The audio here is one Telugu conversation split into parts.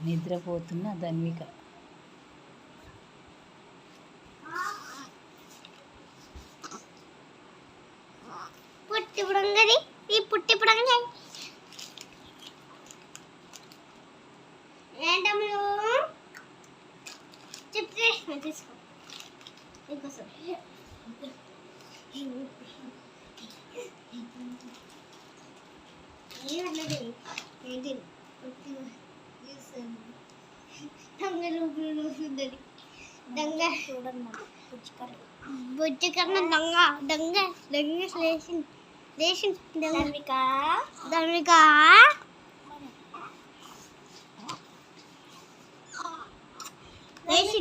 నిద్రపోతున్న ధన్విక పుట్టి పుడంగది ఈ పుట్టి పుడంగది ఏంటమ్ములు చెప్తే తీసుకో ఇంకోసం ఏంటి దొంగ రూపులు చూస్తుందని దొంగ చూడండి బుజ్జి దొంగ దొంగ దొంగ లేచి లేచి ధర్మిక ధర్మిక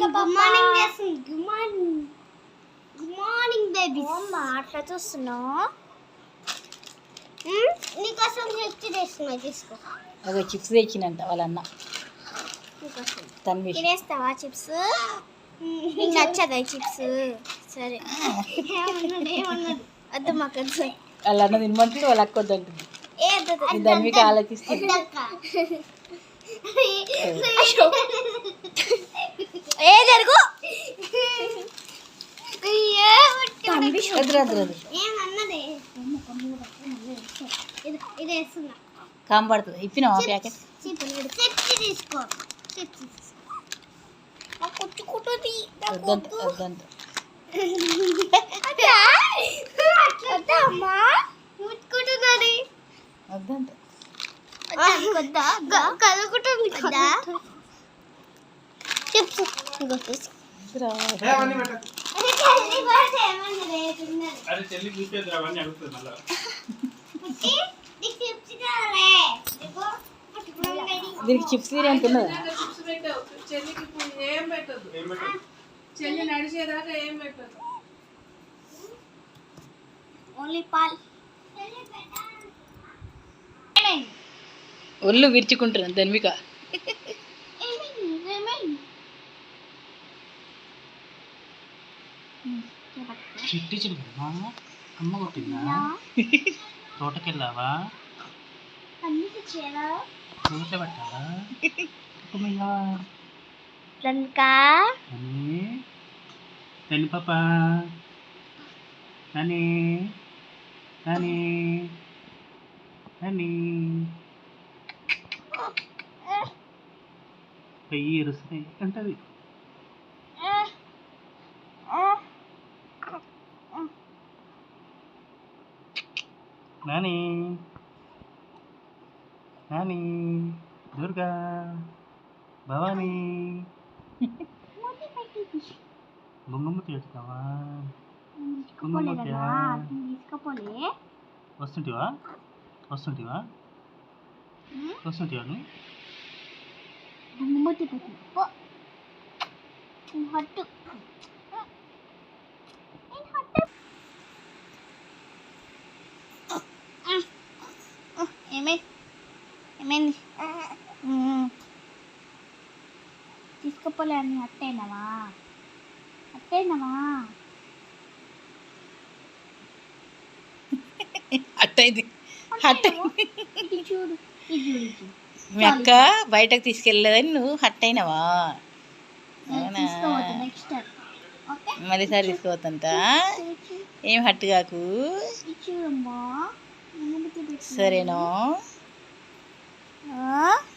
గుడ్ మార్నింగ్ చేస్తుంది good morning good morning baby అట్లా చూస్తున్నావు నీకోసం చిప్స్ చేస్తున్నా తీసుకో చిప్స్ తెచ్చినంట వాళ్ళ తన్వి తినేస్తావా చిప్స్? నీకు నచ్చదా చిప్స్? సరే. వద్దు మాకు వాళ్ళ అన్న తినమంటే వాళ్ళ అక్క వద్దంటుంది. ఏ వద్దు ఈ ధన్విక ఆలోచిస్తుంది. ఏ జరుగు. కాంపడుతుంది ఇప్పినావా ప్యాకెట్? తీసుకో. కొట్టుకుంటుంది ముట్టుకుంటున్నది వద్దంట కలుగుతుంది కదా అవన్నీ అడుగుతుంది మళ్ళా చిప్స్ దీనికి చిప్స్ ఉన్నదా? పెట్టావు. చెల్లికి ఇప్పుడు ఏం పెట్టదు ఏం పెట్టదు చెల్లి నడిచేదాకా ఏం పెట్టదు ఓన్లీ పాల్. ఒళ్ళు విరుచుకుంటున్నాను ధన్విక చిట్టి అమ్మ కొట్టిందా? తోటకెళ్ళావా? అన్ని తెచ్చేలా తోట పెట్టావా కుమ్మయ్యా రంకా అని పెన్ పాప అని అని అని పెయ్యి ఇరుస్తాయి అంటది నాని నాని దుర్గా భవానీ గుమ్మమ్మ తీస్తావా గుమ్మమ్మకా తీసుకపోలే వస్తుంటివా వస్తుంటివా వస్తుంటివా నువ్వు గుమ్మతి పెట్టి హట్టు ఏమైంది తీసుకపోలే అని అట్టేనవా? అట్టేనవా? అట్టయింది. చూడు. మీ అక్క బయటకు తీసుకెళ్ళలేదని నువ్వు హట్ అయినావా మళ్ళీసారి తీసుకోవద్దంట ఏం హట్ కాకు? సరేనా? 嗯。